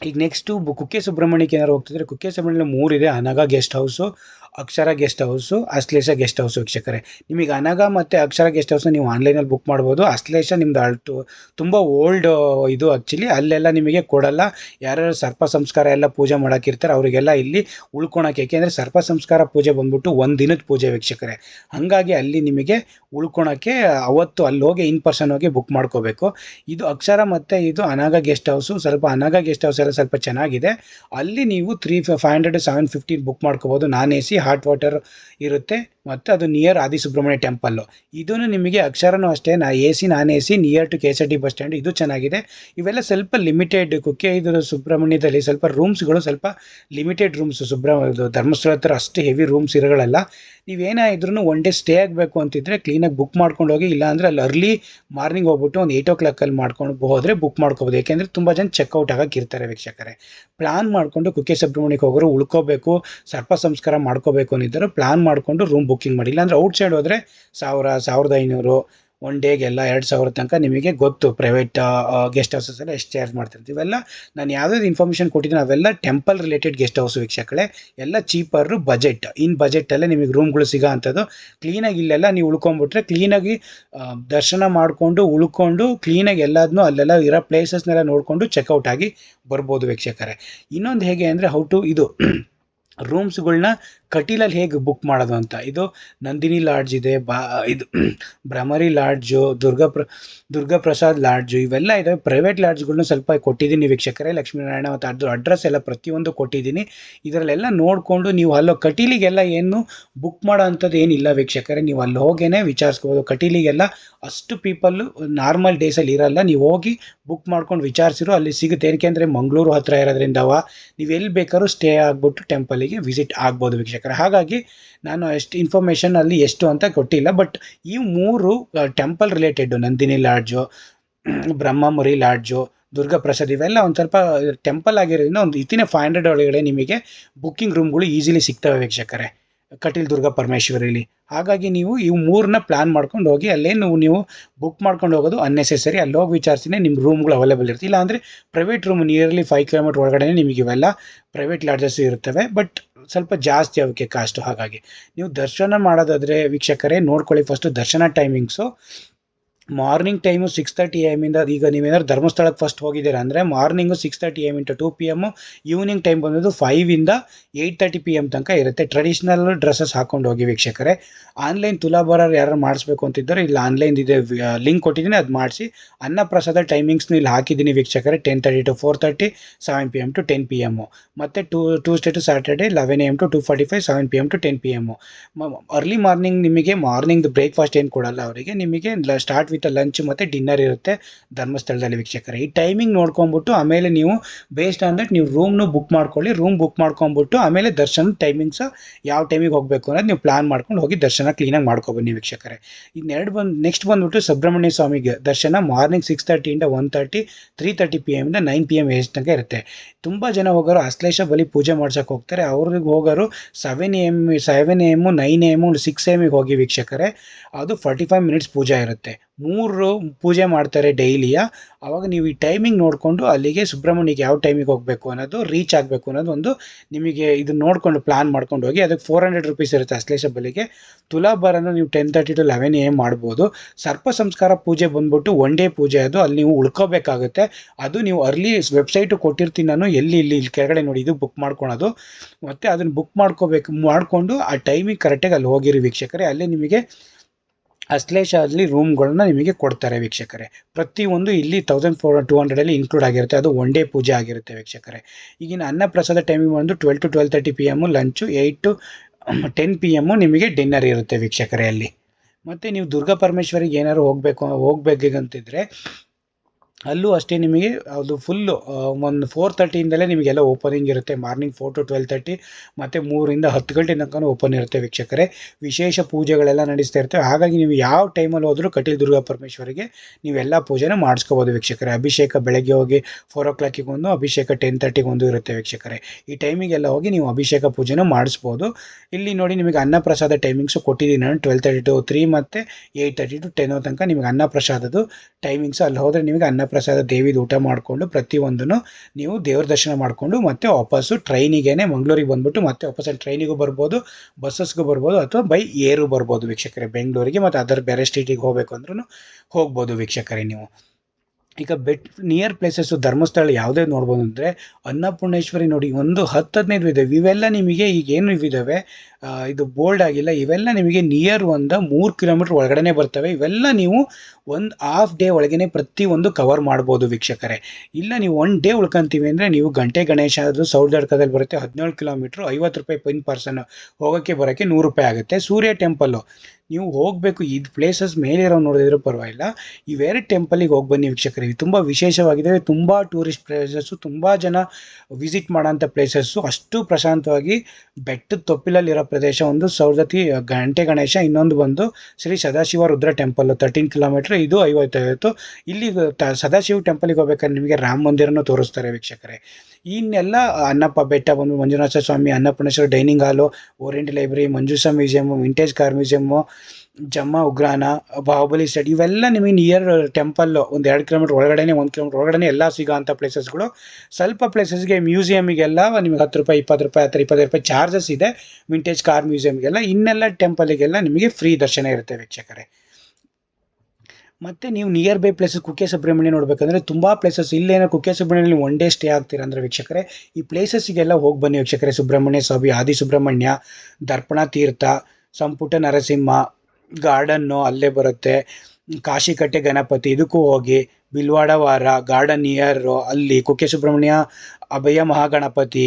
ಈಗ ನೆಕ್ಸ್ಟು ಕುಕ್ಕೆ ಸುಬ್ರಹ್ಮಣ್ಯಕ್ಕೆ ಏನಾರು ಹೋಗ್ತಿದ್ರೆ, Kukke Subrahmanya ಮೂರಿದೆ. Anaga guest house Akshara guest house, Ashlesha guest house ವೀಕ್ಷಕರೇ. ನಿಮಗೆ ಅನಗ ಮತ್ತು ಅಕ್ಷರ ಗೆಸ್ಟ್ ಹೌಸ್ನ ನೀವು ಆನ್ಲೈನಲ್ಲಿ ಬುಕ್ ಮಾಡ್ಬೋದು. ಅಶ್ಲೇಷ ನಿಮ್ದು ಅಲ್ಟು ತುಂಬ ಓಲ್ಡ್, ಇದು ಆ್ಯಕ್ಚುಲಿ ಅಲ್ಲೆಲ್ಲ ನಿಮಗೆ ಕೊಡಲ್ಲ. ಯಾರ್ಯಾರು ಸರ್ಪ ಸಂಸ್ಕಾರ ಎಲ್ಲ ಪೂಜೆ ಮಾಡೋಕ್ಕಿರ್ತಾರೆ ಅವರಿಗೆಲ್ಲ ಇಲ್ಲಿ ಉಳ್ಕೊಳಕ್ಕೆ. ಏಕೆಂದರೆ ಸರ್ಪ ಸಂಸ್ಕಾರ ಪೂಜೆ ಬಂದ್ಬಿಟ್ಟು ಒಂದು ದಿನದ ಪೂಜೆ ವೀಕ್ಷಕರೇ. ಹಾಗಾಗಿ ಅಲ್ಲಿ ನಿಮಗೆ ಉಳ್ಕೊಳಕ್ಕೆ ಅವತ್ತು ಅಲ್ಲಿ ಹೋಗಿ ಇನ್ ಪರ್ಸನ್ ಹೋಗಿ ಬುಕ್ ಮಾಡ್ಕೋಬೇಕು. ಇದು ಅಕ್ಷರ ಮತ್ತು ಇದು ಅನಾಗ ಗೆಸ್ಟ್ ಹೌಸು. ಸ್ವಲ್ಪ ಅನಾಗ ಗೆಸ್ಟ್ ಹೌಸ್ ಎಲ್ಲ ಸ್ವಲ್ಪ ಚೆನ್ನಾಗಿದೆ. ಅಲ್ಲಿ ನೀವು three five hundred seven fifty book ಮಾಡ್ಕೋಬೋದು. Non A C hot water ಇರುತ್ತೆ ಮತ್ತು ಅದು ನಿಯರ್ ಆದಿಸುಬ್ರಹ್ಮಣ್ಯ ಟೆಂಪಲ್ಲು ಇದೂ ನಿಮಗೆ ಅಕ್ಷರನೂ ಅಷ್ಟೇ, ನಾ A C, non A C near to K S R T bus stand ಇದು ಚೆನ್ನಾಗಿದೆ. ಇವೆಲ್ಲ ಸ್ವಲ್ಪ ಲಿಮಿಟೆಡ್ ಕುಕ್ಕೆ ಇದು ಸುಬ್ರಹ್ಮಣ್ಯದಲ್ಲಿ ಸ್ವಲ್ಪ ರೂಮ್ಸ್ಗಳು ಸ್ವಲ್ಪ ಲಿಮಿಟೆಡ್ ರೂಮ್ಸ್ ಸುಬ್ರಹ್ಮ ಇದು ಧರ್ಮಸ್ಥಳ ಹತ್ರ ಅಷ್ಟು ಹೆವಿ ರೂಮ್ಸ್ ಇರೋಗಳಲ್ಲ. ನೀವೇನೇ ಇದ್ರೂ ಒನ್ ಡೇ ಸ್ಟೇ ಆಗಬೇಕು ಅಂತಿದ್ರೆ ಕ್ಲೀನಾಗಿ ಬುಕ್ ಮಾಡ್ಕೊಂಡು ಹೋಗಿ, ಇಲ್ಲಾಂದರೆ ಅಲ್ಲಿ ಅರ್ಲಿ ಮಾರ್ನಿಂಗ್ ಹೋಗ್ಬಿಟ್ಟು ಒಂದು ಏಯ್ಟ್ ಓ ಕ್ಲಾಕಲ್ಲಿ ಮಾಡ್ಕೊಂಡು ಹೋದರೆ ಬುಕ್ ಮಾಡ್ಕೋಬೋದು. ಯಾಕೆಂದರೆ ತುಂಬ ಜನ ಚೆಕ್ಔಟ್ ಇರ್ತಾರೆ ವೀಕ್ಷಕರೇ. ಪ್ಲಾನ್ ಮಾಡಿಕೊಂಡು ಕುಕ್ಕೆ ಸುಬ್ರಹ್ಮಣ್ಯಕ್ಕೆ ಹೋಗೋರು ಉಳ್ಕೋಬೇಕು, ಸರ್ಪ ಸಂಸ್ಕಾರ ಮಾಡ್ಕೋಬೇಕು ಅಂದಿದ್ದರೆ ಪ್ಲಾನ್ ಮಾಡಿಕೊಂಡು ರೂಮ್ ಬುಕ್ಕಿಂಗ್ ಮಾಡಿ. ಇಲ್ಲಾಂದರೆ ಔಟ್ ಸೈಡ್ ಹೋದರೆ ಸಾವಿರ, ಸಾವಿರದ ಐನೂರು ಒನ್ ಡೇಗೆಲ್ಲ ಎರಡು ಸಾವಿರ ತನಕ ನಿಮಗೆ ಗೊತ್ತು. ಪ್ರೈವೇಟ್ ಗೆಸ್ಟ್ ಹೌಸಸ್ ಎಲ್ಲ ಎಷ್ಟು ಚಾರ್ಜ್ ಮಾಡ್ತಿರ್ತೀವಿ. ಇವೆಲ್ಲ ನಾನು ಯಾವ್ದಾದ್ರು ಇನ್ಫಾರ್ಮೇಷನ್ ಕೊಟ್ಟಿದ್ದೀನಿ ಅವೆಲ್ಲ ಟೆಂಪಲ್ ರಿಲೇಟೆಡ್ ಗೆಸ್ಟ್ ಹೌಸ್ ವೀಕ್ಷಕಗಳೇ ಎಲ್ಲ ಚೀಪರು ಬಜೆಟ್ ಇನ್ ಬಜೆಟಲ್ಲೇ ನಿಮಗೆ ರೂಮ್ಗಳು ಸಿಗೋ ಅಂಥದ್ದು. ಕ್ಲೀನಾಗಿ ಇಲ್ಲೆಲ್ಲ ನೀವು ಉಳ್ಕೊಂಬಿಟ್ರೆ ಕ್ಲೀನಾಗಿ ದರ್ಶನ ಮಾಡಿಕೊಂಡು, ಉಳ್ಕೊಂಡು ಕ್ಲೀನಾಗಿ ಎಲ್ಲದನ್ನೂ ಅಲ್ಲೆಲ್ಲ ಇರೋ ಪ್ಲೇಸಸ್ನೆಲ್ಲ ನೋಡಿಕೊಂಡು ಚೆಕ್ಔಟ್ ಆಗಿ ಬರ್ಬೋದು ವೀಕ್ಷಕರೇ. ಇನ್ನೊಂದು ಹೇಗೆ ಅಂದರೆ ಹೌ ಟು ಇದು ರೂಮ್ಸ್ಗಳ್ನ ಕಟೀಲಲ್ಲಿ ಹೇಗೆ ಬುಕ್ ಮಾಡೋದು ಅಂತ ಇದು ನಂದಿನಿ ಲಾಡ್ಜ್ ಇದೆ ಬಾ ಇದು ಭ್ರಮರಿ ಲಾಡ್ಜು ದುರ್ಗಾ ಪ್ರ ದುರ್ಗಾ ಪ್ರಸಾದ್ ಲಾಡ್ಜು ಇವೆಲ್ಲ ಇದಾವೆ ಪ್ರೈವೇಟ್ ಲಾಡ್ಜ್ಗಳ್ನ ಸ್ವಲ್ಪ ಕೊಟ್ಟಿದ್ದೀನಿ ವೀಕ್ಷಕರೇ ಲಕ್ಷ್ಮೀನಾರಾಯಣ ಮತ್ತು ಅದು ಅಡ್ರೆಸ್ ಎಲ್ಲ ಪ್ರತಿಯೊಂದು ಕೊಟ್ಟಿದ್ದೀನಿ ಇದರಲ್ಲೆಲ್ಲ ನೋಡಿಕೊಂಡು ನೀವು ಅಲ್ಲೋ ಕಟೀಲಿಗೆಲ್ಲ ಏನು ಬುಕ್ ಮಾಡೋ ಅಂಥದ್ದು ಏನಿಲ್ಲ ವೀಕ್ಷಕರೇ ನೀವು ಅಲ್ಲಿ ಹೋಗೇನೆ ವಿಚಾರಿಸ್ಕೋಬೋದು ಕಟೀಲಿಗೆಲ್ಲ ಅಷ್ಟು ಪೀಪಲ್ಲು ನಾರ್ಮಲ್ ಡೇಸಲ್ಲಿ ಇರಲ್ಲ ನೀವು ಹೋಗಿ ಬುಕ್ ಮಾಡ್ಕೊಂಡು ವಿಚಾರಿಸಿರು ಅಲ್ಲಿ ಸಿಗುತ್ತೆ ಏನಕ್ಕೆ ಮಂಗಳೂರು ಹತ್ತಿರ ಇರೋದ್ರಿಂದವ ನೀವು ಎಲ್ಲಿ ಬೇಕಾದ್ರೂ ಸ್ಟೇ ಆಗಿಬಿಟ್ಟು ಆಗ್ಬಿಟ್ಟು ಟೆಂಪಲಿಗೆ ವಿಸಿಟ್ ಆಗ್ಬೋದು ವೀಕ್ಷಕರ. ಹಾಗಾಗಿ ನಾನು ಎಷ್ಟು ಇನ್ಫಾರ್ಮೇಷನ್ ಅಲ್ಲಿ ಎಷ್ಟು ಅಂತ ಕೊಟ್ಟಿಲ್ಲ ಬಟ್ ಈ ಮೂರು temple related Nandini lodge Brahmamuri lodge Durga Prasad ಇವೆಲ್ಲ ಒಂದು ಸ್ವಲ್ಪ ಟೆಂಪಲ್ ಆಗಿರೋದ್ರಿಂದ ಒಂದು ಇತ್ತಿನ ಫೈವ್ ಹಂಡ್ರೆಡ್ ಒಳಗಡೆ ನಿಮಗೆ ಬುಕ್ಕಿಂಗ್ ರೂಮ್ಗಳು ಈಸಿಲಿ ಸಿಗ್ತವೆ ವೀಕ್ಷಕರೇ. ಕಟೀಲ್ ದುರ್ಗಾ ಪರಮೇಶ್ವರಿಲಿ. ಹಾಗಾಗಿ ನೀವು ಇವು ಮೂರನ್ನ ಪ್ಲಾನ್ ಮಾಡ್ಕೊಂಡು ಹೋಗಿ, ಅಲ್ಲೇ ನೀವು ಬುಕ್ ಮಾಡ್ಕೊಂಡು ಹೋಗೋದು ಅನ್ನೆಸೆಸರಿ ಅಲ್ಲಿ ಹೋಗಿ ವಿಚಾರಿಸಿನೇ ನಿಮ್ಮ ರೂಮ್ಗಳು ಅವೈಲೇಬಲ್ ಇರುತ್ತೆ. ಇಲ್ಲಾಂದರೆ private room nearly five kilometre ಒಳಗಡೆ ನಿಮಗೆ ಇವೆಲ್ಲ ಪ್ರೈವೇಟ್ ಲಾಡ್ಜಸ್ ಇರ್ತವೆ ಬಟ್ ಸ್ವಲ್ಪ ಜಾಸ್ತಿ ಅವಕ್ಕೆ ಕಾಸ್ಟು ಹಾಗಾಗಿ. ನೀವು ದರ್ಶನ ಮಾಡೋದಾದರೆ ವೀಕ್ಷಕರೇ, ನೋಡ್ಕೊಳ್ಳಿ ಫಸ್ಟು ದರ್ಶನ timings morning time six thirty A ಇಂದ ಈಗ ನೀವೇನಾದ್ರು ಧರ್ಮಸ್ಥಳಕ್ಕೆ ಫಸ್ಟ್ ಹೋಗಿದ್ದೀರಾ ಅಂದರೆ morning six thirty M into two P M evening time ಬಂದದ್ದು ಫೈವಿಂದ ಏಯ್ಟ್ ತರ್ಟಿ ಪಿ ಎಂ ತನಕ ಇರುತ್ತೆ. ಟ್ರೆಡಿಷ್ನಲ್ ಡ್ರೆಸ್ಸಸ್ ಹಾಕೊಂಡು ಹೋಗಿ ವೀಕ್ಷಕರೇ. ಆನ್ಲೈನ್ ತುಲಾಭಾರ ಯಾರು ಮಾಡಿಸ್ಬೇಕು ಅಂತಿದ್ದಾರೆ ಇಲ್ಲಿ ಆನ್ಲೈನ್ ಇದೆ ಲಿಂಕ್ ಕೊಟ್ಟಿದ್ದೀನಿ, ಅದು ಮಾಡಿಸಿ. ಅನ್ನಪ್ರಸಾದ ಟೈಮಿಂಗ್ಸ್ನ ಇಲ್ಲಿ ಹಾಕಿದ್ದೀನಿ ವೀಕ್ಷಕರೇ ten thirty to four thirty seven P M to ten P M ಮತ್ತು to Tuesday to Saturday eleven M to two forty five seven P M to ten P M early morning ನಿಮಗೆ morning breakfast ಏನು ಕೊಡಲ್ಲ ಅವರಿಗೆ, ನಿಮಗೆ start with lunch ಮತ್ತು dinner ಇರುತ್ತೆ ಧರ್ಮಸ್ಥಳದಲ್ಲಿ ವೀಕ್ಷಕರೇ. ಈ ಟೈಮಿಂಗ್ ನೋಡ್ಕೊಂಬಿಟ್ಟು ಆಮೇಲೆ ನೀವು ಬೇಸ್ಡ್ ಆನ್ ದಟ್ ನೀವು ರೂಮ್ನು ಬುಕ್ ಮಾಡ್ಕೊಳ್ಳಿ. ರೂಮ್ ಬುಕ್ ಮಾಡ್ಕೊಂಬಿಟ್ಟು ಆಮೇಲೆ ದರ್ಶನ ಟೈಮಿಂಗ್ಸ್ ಯಾವ ಟೈಮಿಗೆ ಹೋಗಬೇಕು ಅನ್ನೋದು ನೀವು ಪ್ಲಾನ್ ಮಾಡ್ಕೊಂಡು ಹೋಗಿ ದರ್ಶನ ಕ್ಲೀನಾಗಿ ಮಾಡ್ಕೊಬನ್ನಿ ವೀಕ್ಷಕರೇ. ಇನ್ನೆರಡು ಬಂದು ನೆಕ್ಸ್ಟ್ ಬಂದ್ಬಿಟ್ಟು ಸುಬ್ರಹ್ಮಣ್ಯ ಸ್ವಾಮಿಗೆ ದರ್ಶನ morning six ತರ್ಟಿಯಿಂದ one thirty three thirty P ಎಮ್ಮಿಂದ nine P M ಏಜ್ ತನಕ ಇರುತ್ತೆ. ತುಂಬ ಜನ ಹೋಗೋರು ಅಶ್ಲೇಷ ಬಲಿ ಪೂಜೆ ಮಾಡ್ಸೋಕೆ ಹೋಗ್ತಾರೆ. ಅವ್ರಿಗೆ ಹೋಗೋರು seven A M seven A M nine A M six ಎಮ್ಗೆ ಹೋಗಿ ವೀಕ್ಷಕರೇ. ಅದು ಫಾರ್ಟಿ ಫೈವ್ ಮಿನಿಟ್ಸ್ ಪೂಜೆ ಇರುತ್ತೆ. ಮೂರು ಪೂಜೆ ಮಾಡ್ತಾರೆ ಡೈಲಿಯ ಆವಾಗ ನೀವು ಈ ಟೈಮಿಂಗ್ ನೋಡಿಕೊಂಡು ಅಲ್ಲಿಗೆ ಸುಬ್ರಹ್ಮಣ್ಯಕ್ಕೆ ಯಾವ ಟೈಮಿಗೆ ಹೋಗಬೇಕು ಅನ್ನೋದು ರೀಚ್ ಆಗಬೇಕು ಅನ್ನೋದು ಒಂದು ನಿಮಗೆ ಇದು ನೋಡಿಕೊಂಡು ಪ್ಲ್ಯಾನ್ ಮಾಡ್ಕೊಂಡು ಹೋಗಿ ಅದಕ್ಕೆ ಫೋರ್ ಹಂಡ್ರೆಡ್ ರುಪೀಸ್ ಇರುತ್ತೆ ಅಶ್ಲೇಷ ಬಲಿಗೆ. ತುಲಾಭಾರನ ನೀವು ten thirty to eleven A ಮಾಡ್ಬೋದು. ಸರ್ಪ ಸಂಸ್ಕಾರ ಪೂಜೆ ಬಂದ್ಬಿಟ್ಟು ಒನ್ ಡೇ ಪೂಜೆ ಅದು, ಅಲ್ಲಿ ನೀವು ಉಳ್ಕೋಬೇಕಾಗುತ್ತೆ. ಅದು ನೀವು ಅರ್ಲಿ ವೆಬ್ಸೈಟು ಕೊಟ್ಟಿರ್ತೀನಿ ನಾನು, ಎಲ್ಲಿ, ಇಲ್ಲಿ ಇಲ್ಲಿ ಕೆಳಗಡೆ ನೋಡಿ, ಇದು ಬುಕ್ ಮಾಡ್ಕೊಳೋದು. ಮತ್ತು ಅದನ್ನು ಬುಕ್ ಮಾಡ್ಕೋಬೇಕು, ಮಾಡಿಕೊಂಡು ಆ ಟೈಮಿಗೆ ಕರೆಕ್ಟಾಗಿ ಅಲ್ಲಿ ಹೋಗಿರಿ ವೀಕ್ಷಕರೇ. ಅಲ್ಲೇ ನಿಮಗೆ ಅಶ್ಲೇಷ ಅಲ್ಲಿ ರೂಮ್ಗಳನ್ನ ನಿಮಗೆ ಕೊಡ್ತಾರೆ ವೀಕ್ಷಕರೇ. ಪ್ರತಿಯೊಂದು ಇಲ್ಲಿ ತೌಸಂಡ್ ಫೋರ್ ಟು ಹಂಡ್ರೆಡಲ್ಲಿ ಇನ್ಕ್ಲೂಡ್ ಆಗಿರುತ್ತೆ. ಅದು ಒನ್ ಡೇ ಪೂಜೆ ಆಗಿರುತ್ತೆ ವೀಕ್ಷಕರೇ. ಈಗಿನ ಅನ್ನಪ್ರಸಾದ ಟೈಮಿಂಗ್ ಬಂದು twelve to twelve thirty P M lunch eight to ten P M ನಿಮಗೆ ಡಿನ್ನರ್ ಇರುತ್ತೆ ವೀಕ್ಷಕರೇ ಅಲ್ಲಿ. ಮತ್ತು ನೀವು ದುರ್ಗಾ ಪರಮೇಶ್ವರಿಗೆ ಏನಾದ್ರು ಹೋಗಬೇಕು ಹೋಗ್ಬೇಕಂತಿದ್ರೆ ಅಲ್ಲೂ ಅಷ್ಟೇ ನಿಮಗೆ ಅದು ಫುಲ್ಲು ಒಂದು ಫೋರ್ ತರ್ಟಿಯಿಂದಲೇ ನಿಮಗೆಲ್ಲ ಓಪನಿಂಗ್ ಇರುತ್ತೆ. Morning four to twelve thirty ಮತ್ತು ಮೂರಿಂದ ಹತ್ತು ಗಂಟೆ ತನಕ ಓಪನ್ ಇರುತ್ತೆ ವೀಕ್ಷಕರೇ. ವಿಶೇಷ ಪೂಜೆಗಳೆಲ್ಲ ನಡೆಸ್ತಾ ಇರ್ತವೆ ಹಾಗಾಗಿ ನೀವು ಯಾವ ಟೈಮಲ್ಲಿ ಹೋದರೂ ಕಟೀಲ್ ದುರ್ಗಾ ಪರಮೇಶ್ವರಿಗೆ ನೀವೆಲ್ಲ ಪೂಜೆನ ಮಾಡಿಸ್ಕೋಬೋದು ವೀಕ್ಷಕರೇ. ಅಭಿಷೇಕ ಬೆಳಗ್ಗೆ ಹೋಗಿ ಫೋರ್ ಓ ಕ್ಲಾಕಿಗೆ ಒಂದು, ಅಭಿಷೇಕ ಟೆನ್ ತರ್ಟಿಗೆ ಒಂದು ಇರುತ್ತೆ ವೀಕ್ಷಕರೇ. ಈ ಟೈಮಿಗೆಲ್ಲ ಹೋಗಿ ನೀವು ಅಭಿಷೇಕ ಪೂಜೆನ ಮಾಡಿಸ್ಬೋದು. ಇಲ್ಲಿ ನೋಡಿ ನಿಮಗೆ ಅನ್ನಪ್ರಸಾದ ಟೈಮಿಂಗ್ಸು ಕೊಟ್ಟಿದ್ದೀನಿ ನಾನು. ಟ್ವೆಲ್ ತರ್ಟಿ ಟು ತ್ರೀ ಮತ್ತು ಏಯ್ಟ್ ತರ್ಟಿ ಟು ಟೆನ್ ತನಕ ನಿಮಗೆ ಅನ್ನಪ್ರಸಾದದ್ದು ಟೈಮಿಂಗ್ಸು ಅಲ್ಲಿ ಹೋದರೆ ನಿಮಗೆ ಅನ್ನಪ್ರಸಾದ ದೇವಿದು ಊಟ ಮಾಡಿಕೊಂಡು ಪ್ರತಿಯೊಂದನ್ನು ನೀವು ದೇವ್ರ ದರ್ಶನ ಮಾಡಿಕೊಂಡು ಮತ್ತೆ ವಾಪಸ್ಸು ಟ್ರೈನಿಗೇನೆ ಮಂಗಳೂರಿಗೆ ಬಂದ್ಬಿಟ್ಟು ಮತ್ತೆ ವಾಪಸ್ ಅಲ್ಲಿ ಟ್ರೈನಿಗೂ ಬರ್ಬೋದು, ಬಸ್ಸಸ್ಗೂ ಬರ್ಬೋದು ಅಥವಾ ಬೈ ಏರು ಬರ್ಬೋದು ವೀಕ್ಷಕರೇ. ಬೆಂಗಳೂರಿಗೆ ಮತ್ತು ಅದರ ಬೇರೆ ಸ್ಟೇಟಿಗೆ ಹೋಗಬೇಕು ಅಂದ್ರೂ ಹೋಗ್ಬೋದು ವೀಕ್ಷಕರೇ ನೀವು. ಈಗ ಬೆಟ್ ನಿಯರ್ ಪ್ಲೇಸಸ್ಸು ಧರ್ಮಸ್ಥಳ ಯಾವುದೇ ನೋಡ್ಬೋದು ಅಂದರೆ ಅನ್ನಪೂರ್ಣೇಶ್ವರಿ ನೋಡಿ, ಒಂದು ಹತ್ತು ಹದಿನೈದು ಇದೆ. ಇವೆಲ್ಲ ನಿಮಗೆ ಈಗ ಏನು ಇವಿದ್ದಾವೆ ಇದು ಬೋಲ್ಡ್ ಆಗಿಲ್ಲ. ಇವೆಲ್ಲ ನಿಮಗೆ ನಿಯರ್ ಒಂದು ಮೂರು ಕಿಲೋಮೀಟ್ರ್ ಒಳಗಡೆನೆ ಬರ್ತವೆ. ಇವೆಲ್ಲ ನೀವು ಒಂದು ಹಾಫ್ ಡೇ ಒಳಗೇನೆ ಪ್ರತಿಯೊಂದು ಕವರ್ ಮಾಡ್ಬೋದು ವೀಕ್ಷಕರೇ. ಇಲ್ಲ, ನೀವು ಒನ್ ಡೇ ಉಳ್ಕೊಂತೀವಿ ಅಂದರೆ ನೀವು ಗಂಟೆ ಗಣೇಶ ಅದು ಸೌದಡ್ಕದಲ್ಲಿ ಬರುತ್ತೆ ಹದಿನೇಳು ಕಿಲೋಮೀಟ್ರ್ ಐವತ್ತು ರೂಪಾಯಿ ಪಿನ್ ಪರ್ಸನ್ ಹೋಗೋಕ್ಕೆ ಬರೋಕ್ಕೆ ನೂರು ರೂಪಾಯಿ ಆಗುತ್ತೆ. ಸೂರ್ಯ ಟೆಂಪಲ್ಲು ನೀವು ಹೋಗಬೇಕು ಇದು ಪ್ಲೇಸಸ್ ಮೇಲಿರೋ ನೋಡಿದ್ರು ಪರವಾಗಿಲ್ಲ. ಇವೆರಡು ಟೆಂಪಲಿಗೆ ಹೋಗಿ ಬನ್ನಿ ವೀಕ್ಷಕರಿಗೆ ತುಂಬ ವಿಶೇಷವಾಗಿದೆ. ತುಂಬ ಟೂರಿಸ್ಟ್ ಪ್ಲೇಸಸ್ಸು ತುಂಬ ಜನ ವಿಸಿಟ್ ಮಾಡೋಂಥ ಪ್ಲೇಸಸ್ಸು ಅಷ್ಟು ಪ್ರಶಾಂತವಾಗಿ ಬೆಟ್ಟದ ತೊಪ್ಪಿಲಲ್ಲಿರೋ ಪ್ರದೇಶ ಒಂದು ಸೌದತಿ ಗಂಟೆ ಗಣೇಶ, ಇನ್ನೊಂದು ಬಂದು Shri Sadashiva Rudra temple thirteen kilometre ಇದು ಐವತ್ತೈವತ್ತು. ಇಲ್ಲಿ ತ, ಸದಾಶಿವ ಟೆಂಪಲ್ಗೆ ಹೋಗ್ಬೇಕಾದ್ರೆ ನಿಮಗೆ ರಾಮ ಮಂದಿರನೂ ತೋರಿಸ್ತಾರೆ ವೀಕ್ಷಕರೇ. ಇನ್ನೆಲ್ಲ ಅನ್ನಪ್ಪ ಬೆಟ್ಟ ಬಂದು Manjunatha Swami Annapoorneshwara dining hall, orient library, Manjusha museum, vintage car museum Jammu, ಉಗ್ರಾಣ, ಬಾಹುಬಲಿ ಸೈಡ್ ಇವೆಲ್ಲ ನಿಮಗೆ ನಿಯರ್ ಟೆಂಪಲ್ ಒಂದು ಎರಡು ಕಿಲೋಮೀಟ್ರ್ ಒಳಗಡೆನೆ, ಒಂದು ಕಿಲೋಮೀಟ್ರ್ ಒಳಗಡೆ ಎಲ್ಲ ಸಿಗೋ ಅಂಥ ಪ್ಲೇಸಸ್ಗಳು ಸ್ವಲ್ಪ ಪ್ಲೇಸಸ್ಗೆ ಮ್ಯೂಸಿಯಮಿಗೆಲ್ಲ ನಿಮಗೆ ಹತ್ತು ರೂಪಾಯಿ, ಇಪ್ಪತ್ತು ರೂಪಾಯಿ ಹತ್ತು ಇಪ್ಪತ್ತು ರೂಪಾಯಿ ಚಾರ್ಜಸ್ ಇದೆ. ವಿಂಟೇಜ್ ಕಾರ್ ಮ್ಯೂಸಿಯಮ್ಗೆಲ್ಲ ಇನ್ನೆಲ್ಲ ಟೆಂಪಲಿಗೆಲ್ಲ ನಿಮಗೆ ಫ್ರೀ ದರ್ಶನ ಇರುತ್ತೆ ವೀಕ್ಷಕರೇ. ಮತ್ತು ನೀವು near by places Kukke Subrahmanya ನೋಡಬೇಕಂದ್ರೆ ತುಂಬ ಪ್ಲೇಸಸ್ ಇಲ್ಲೇನೋ ಕುಕ್ಕೆ ಸುಬ್ರಹ್ಮಣ್ಯಲ್ಲಿ ಒನ್ ಡೇ ಸ್ಟೇ ಆಗ್ತೀರಾ ಅಂದರೆ ವೀಕ್ಷಕರೇ, ಈ ಪ್ಲೇಸಸ್ಸಿಗೆಲ್ಲ ಹೋಗಿ ಬನ್ನಿ ವೀಕ್ಷಕರೇ. ಸುಬ್ರಹ್ಮಣ್ಯ ಸ್ವಾಮಿ ಆದಿ ಸುಬ್ರಹ್ಮಣ್ಯ ದರ್ಪಣ ತೀರ್ಥ, ಸಂಪುಟ ನರಸಿಂಹ ಗಾರ್ಡನ್ನು ಅಲ್ಲೇ ಬರುತ್ತೆ. ಕಾಶಿಕಟ್ಟೆ ಗಣಪತಿ ಇದಕ್ಕೂ ಹೋಗಿ ಬಿಲ್ವಾಡ ವಾರ ಗಾರ್ಡನ್ ನಿಯರ್ ಅಲ್ಲಿ ಕುಕ್ಕೆ ಸುಬ್ರಹ್ಮಣ್ಯ, ಅಭಯ ಮಹಾಗಣಪತಿ,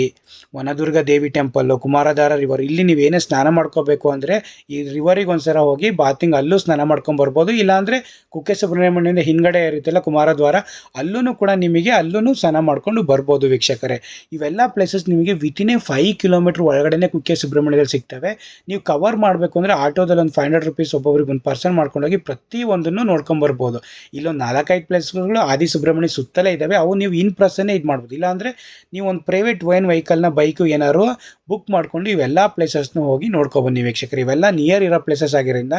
ವನದುರ್ಗ ದೇವಿ ಟೆಂಪಲ್ಲು ಕುಮಾರಧಾರ ರಿವರ್ ಇಲ್ಲಿ ನೀವೇನೇ ಸ್ನಾನ ಮಾಡ್ಕೋಬೇಕು ಅಂದರೆ ಈ ರಿವರಿಗೆ ಒಂದ್ಸಲ ಹೋಗಿ ಬಾತಿಂಗ್ ಅಲ್ಲೂ ಸ್ನಾನ ಮಾಡ್ಕೊಂಡು ಬರ್ಬೋದು. ಇಲ್ಲಾಂದರೆ ಕುಕ್ಕೆ ಸುಬ್ರಹ್ಮಣ್ಯದಿಂದ ಹಿಂಗಡೆ ಇರುತ್ತಲ್ಲ ಕುಮಾರದ್ವಾರ ಅಲ್ಲೂ ಕೂಡ ನಿಮಗೆ ಅಲ್ಲೂ ಸ್ನಾನ ಮಾಡ್ಕೊಂಡು ಬರ್ಬೋದು ವೀಕ್ಷಕರೇ. ಇವೆಲ್ಲ ಪ್ಲೇಸಸ್ ನಿಮಗೆ ವಿತಿನ್ ಎ ಫೈವ್ ಕಿಲೋಮೀಟ್ರ್ ಒಳಗಡೆನೆ ಕುಕ್ಕೆ ಸುಬ್ರಹ್ಮಣ್ಯದಲ್ಲಿ ಸಿಗ್ತವೆ. ನೀವು ಕವರ್ ಮಾಡಬೇಕು ಅಂದರೆ ಆಟೋದಲ್ಲಿ ಒಂದು ಫೈವ್ ಹಂಡ್ರೆಡ್ ರುಪೀಸ್ ಒಬ್ಬೊಬ್ರಿಗೆ ಒಂದು ಪರ್ಸನ್ ಮಾಡ್ಕೊಂಡೋಗಿ ಪ್ರತಿಯೊಂದನ್ನು ನೋಡ್ಕೊಂಬರ್ಬೋದು ಇಲ್ಲೊಂದು ನಾಲ್ಕೈದು ಪ್ಲೇಸ್ಗಳು ಆದಿ ಸುಬ್ರಹ್ಮಣ್ಯ ಸುತ್ತಲೇ ಇದ್ದಾವೆ. ಅವು ನೀವು ಇನ್ ಪ್ರಸನ್ನೇ ಇದು ಮಾಡ್ಬೋದು. ಇಲ್ಲಾಂದರೆ ನೀವು ಒಂದು ಪ್ರೈವೇಟ್ ವೈನ್ ವೆಹಿಕಲ್ನ ಬೈಕು ಏನಾದ್ರು ಬುಕ್ ಮಾಡಿಕೊಂಡು ಇವೆಲ್ಲ ಪ್ಲೇಸಸ್ನೂ ಹೋಗಿ ನೋಡ್ಕೊಬನ್ನಿ ವೀಕ್ಷಕರು. ಇವೆಲ್ಲ ನಿಯರ್ ಇರೋ ಪ್ಲೇಸಸ್ ಆಗಿರೋದ್ರಿಂದ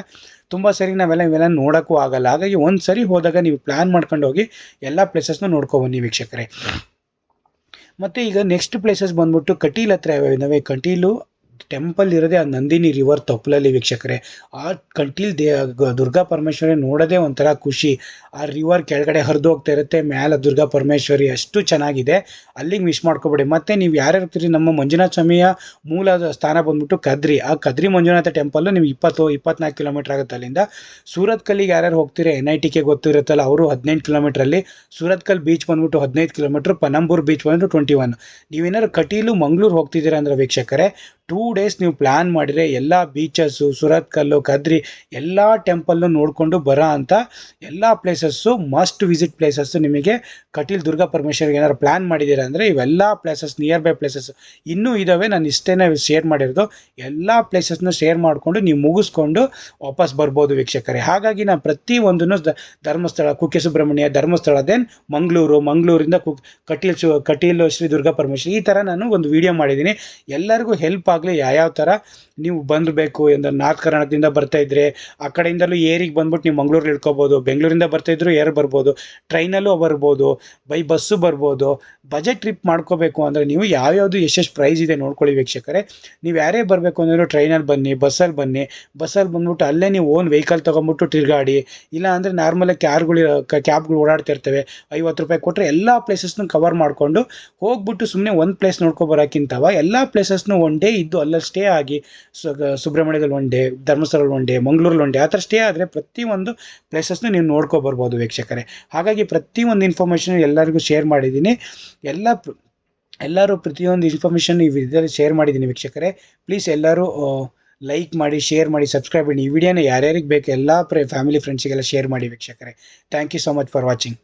ತುಂಬ ಸರಿ ನಾವೆಲ್ಲ ಇವೆಲ್ಲ ನೋಡೋಕ್ಕೂ ಆಗಲ್ಲ. ಹಾಗಾಗಿ ಒಂದು ಸರಿ ಹೋದಾಗ ನೀವು ಪ್ಲ್ಯಾನ್ ಮಾಡ್ಕೊಂಡು ಹೋಗಿ ಎಲ್ಲ ಪ್ಲೇಸಸ್ನು ನೋಡ್ಕೊಬನ್ನಿ ವೀಕ್ಷಕರೇ. ಮತ್ತು ಈಗ ನೆಕ್ಸ್ಟ್ ಪ್ಲೇಸಸ್ ಬಂದ್ಬಿಟ್ಟು ಕಟೀಲ್ ಹತ್ರ ಇದ್ದಾವೆ ಕಟೀಲು ಟೆಂಪಲ್ ಇರೋದೇ ಆ ನಂದಿನಿ ರಿವರ್ ತಪ್ಪಲಲ್ಲಿ ವೀಕ್ಷಕರೇ. ಆ ಕಟೀಲ್ ದೇ ದುರ್ಗಾ ಪರಮೇಶ್ವರಿ ನೋಡೋದೇ ಒಂಥರ ಖುಷಿ. ಆ ರಿವರ್ ಕೆಳಗಡೆ ಹರಿದು ಹೋಗ್ತಾ ಇರುತ್ತೆ, ಮ್ಯಾಲ ದುರ್ಗಾ ಪರಮೇಶ್ವರಿ ಅಷ್ಟು ಚೆನ್ನಾಗಿದೆ. ಅಲ್ಲಿಗೆ ಮಿಸ್ ಮಾಡ್ಕೊಬೇಡಿ. ಮತ್ತು ನೀವು ಯಾರು ಇರ್ತೀರಿ? ನಮ್ಮ ಮಂಜುನಾಥ ಸ್ವಾಮಿಯ ಮೂಲ ಸ್ಥಾನ ಬಂದ್ಬಿಟ್ಟು ಕದ್ರಿ. ಆ ಕದ್ರಿ ಮಂಜುನಾಥ ಟೆಂಪಲ್ಲು ನಿಮ್ಗೆ ಇಪ್ಪತ್ತು ಇಪ್ಪತ್ನಾಲ್ಕು ಕಿಲೋಮೀಟ್ರ್ ಆಗುತ್ತೆ ಅಲ್ಲಿಂದ. ಸೂರತ್ ಕಲ್ಲಿಗೆ ಯಾರ್ಯಾರು ಹೋಗ್ತೀರಿ? ಎನ್ ಐ ಟಿಗೆ ಗೊತ್ತಿರುತ್ತಲ್ಲ, ಅವರು ಹದಿನೆಂಟು ಕಿಲೋಮೀಟ್ರಲ್ಲಿ ಸೂರತ್ ಕಲ್ ಬೀಚ್ ಬಂದ್ಬಿಟ್ಟು ಹದಿನೈದು ಕಿಲೋಮೀಟ್ರ್ ಪನಂಬೂರ್ ಬೀಚ್ ಬಂದ್ಬಿಟ್ಟು ಟ್ವೆಂಟಿ ಒನ್ ನೀವೇನಾದ್ರು ಕಟೀಲು ಮಂಗಳೂರು ಹೋಗ್ತಿದ್ದೀರಾ ಅಂದರೆ ವೀಕ್ಷಕರೇ ಟೂ ಡೇಸ್ ನೀವು ಪ್ಲ್ಯಾನ್ ಮಾಡಿದರೆ ಎಲ್ಲ ಬೀಚಸ್ಸು ಸುರತ್ಕಲ್ಲು ಕದ್ರಿ ಎಲ್ಲ ಟೆಂಪಲ್ಲು ನೋಡಿಕೊಂಡು ಬರೋ ಅಂತ ಎಲ್ಲ ಪ್ಲೇಸಸ್ಸು ಮಸ್ಟ್ ವಿಸಿಟ್ ಪ್ಲೇಸಸ್ಸು ನಿಮಗೆ ಕಟೀಲ್ ದುರ್ಗಾ ಪರಮೇಶ್ವರಿಗೆ ಏನಾದ್ರು ಪ್ಲ್ಯಾನ್ ಮಾಡಿದ್ದೀರಾ ಅಂದರೆ ಇವೆಲ್ಲ ಪ್ಲೇಸಸ್ ನಿಯರ್ ಬೈ ಪ್ಲೇಸಸ್ ಇನ್ನೂ ಇದ್ದಾವೆ ನಾನು ಇಷ್ಟೇನೆ ಶೇರ್ ಮಾಡಿರೋದು. ಎಲ್ಲ ಪ್ಲೇಸಸ್ನ ಶೇರ್ ಮಾಡಿಕೊಂಡು ನೀವು ಮುಗಿಸ್ಕೊಂಡು ವಾಪಸ್ ಬರ್ಬೋದು ವೀಕ್ಷಕರೇ. ಹಾಗಾಗಿ ನಾನು ಪ್ರತಿ ಒಂದನ್ನು ಧರ್ಮಸ್ಥಳ ಕುಕ್ಕೆ ಸುಬ್ರಹ್ಮಣ್ಯ ಧರ್ಮಸ್ಥಳ ದೆನ್ ಮಂಗಳೂರು, ಮಂಗಳೂರಿಂದ ಕಟೀಲ್ ಕಟೀಲ್ ಶ್ರೀ ದುರ್ಗಾ ಪರಮೇಶ್ವರಿ ಈ ಥರ ನಾನು ಒಂದು ವಿಡಿಯೋ ಮಾಡಿದ್ದೀನಿ. ಎಲ್ಲರಿಗೂ ಹೆಲ್ಪ್ ಆಗಲಿ ಯಾವ್ಯಾವ ಥರ ನೀವು ಬಂದಬೇಕು ಎಂದ ನಾರ್ತ್ ಕರ್ನಾಟಕದಿಂದ ಬರ್ತಾ ಇದ್ರೆ, ಆ ಕಡೆಯಿಂದಲೂ ಏರಿಗೆ ಬಂದ್ಬಿಟ್ಟು ನೀವು ಮಂಗಳೂರು ಇಳ್ಕೊಬೋದು, ಬೆಂಗಳೂರಿಂದ ಬರ್ತಾ ಇದ್ರು ಏರ್ ಬರ್ಬೋದು, ಟ್ರೈನಲ್ಲೂ ಬರ್ಬೋದು, ಬೈ ಬಸ್ಸು ಬರ್ಬೋದು, ಬಜೆಟ್ ಟ್ರಿಪ್ ಮಾಡ್ಕೋಬೇಕು ಅಂದರೆ ನೀವು ಯಾವ್ಯಾವುದು ಎಷ್ಟೆಷ್ಟು ಪ್ರೈಸ್ ಇದೆ ನೋಡ್ಕೊಳ್ಳಿ ವೀಕ್ಷಕರೇ. ನೀವು ಯಾರೇ ಬರಬೇಕು ಅಂದರೂ ಟ್ರೈನಲ್ಲಿ ಬನ್ನಿ, ಬಸ್ಸಲ್ಲಿ ಬನ್ನಿ, ಬಸ್ಸಲ್ಲಿ ಬಂದ್ಬಿಟ್ಟು ಅಲ್ಲೇ ನೀವು ಓನ್ ವೆಹಿಕಲ್ ತೊಗೊಂಬಿಟ್ಟು ತಿರುಗಾಡಿ, ಇಲ್ಲ ಅಂದರೆ ನಾರ್ಮಲಾಗಿ ಕ್ಯಾರ್ಗಳು ಕ್ಯಾಬ್ಗಳು ಓಡಾಡ್ತಾ ಇರ್ತವೆ, ಐವತ್ತು ರೂಪಾಯಿ ಕೊಟ್ಟರೆ ಎಲ್ಲ ಪ್ಲೇಸಸ್ನು ಕವರ್ ಮಾಡಿಕೊಂಡು ಹೋಗ್ಬಿಟ್ಟು ಸುಮ್ಮನೆ ಒಂದು ಪ್ಲೇಸ್ ನೋಡ್ಕೊ ಎಲ್ಲಾ ಪ್ಲೇಸಸ್ನು ಒನ್ ಡೇ ಇದ್ದು ಅಲ್ಲಲ್ಲಿ ಸ್ಟೇ ಆಗಿ ಸುಬ್ರಹ್ಮಣ್ಯದಲ್ಲಿ ಒನ್ ಡೇ ಧರ್ಮಸ್ಥಳದಲ್ಲಿ ಒನ್ ಡೇ ಮಂಗಳೂರಲ್ಲಿ ಒನ್ ಡೇ ಆ ಥರ ಸ್ಟೇ ಆದರೆ ಪ್ರತಿಯೊಂದು ಪ್ಲೇಸಸ್ನು ನೀವು ನೋಡ್ಕೊ ಬರ್ಬೋದು ವೀಕ್ಷಕರೇ. ಹಾಗಾಗಿ ಪ್ರತಿ ಒಂದು ಇನ್ಫಾರ್ಮೇಷನ್ ಎಲ್ಲರಿಗೂ ಶೇರ್ ಮಾಡಿದ್ದೀನಿ. ಎಲ್ಲ ಎಲ್ಲರೂ ಪ್ರತಿಯೊಂದು ಇನ್ಫಾರ್ಮೇಷನ್ ಈ ವಿಡಿಯೋದಲ್ಲಿ ಶೇರ್ ಮಾಡಿದ್ದೀನಿ ವೀಕ್ಷಕರೇ. ಪ್ಲೀಸ್ ಎಲ್ಲರೂ ಲೈಕ್ ಮಾಡಿ ಶೇರ್ ಮಾಡಿ ಸಬ್ಸ್ಕ್ರೈಬ್ ಮಾಡಿ. ಈ ವಿಡಿಯೋನ ಯಾರ್ಯಾರಿಗೆ ಬೇಕು, ಎಲ್ಲ ಫ್ಯಾಮಿಲಿ ಫ್ರೆಂಡ್ಸಿಗೆಲ್ಲ ಶೇರ್ ಮಾಡಿ ವೀಕ್ಷಕರೇ. Thank you so much for watching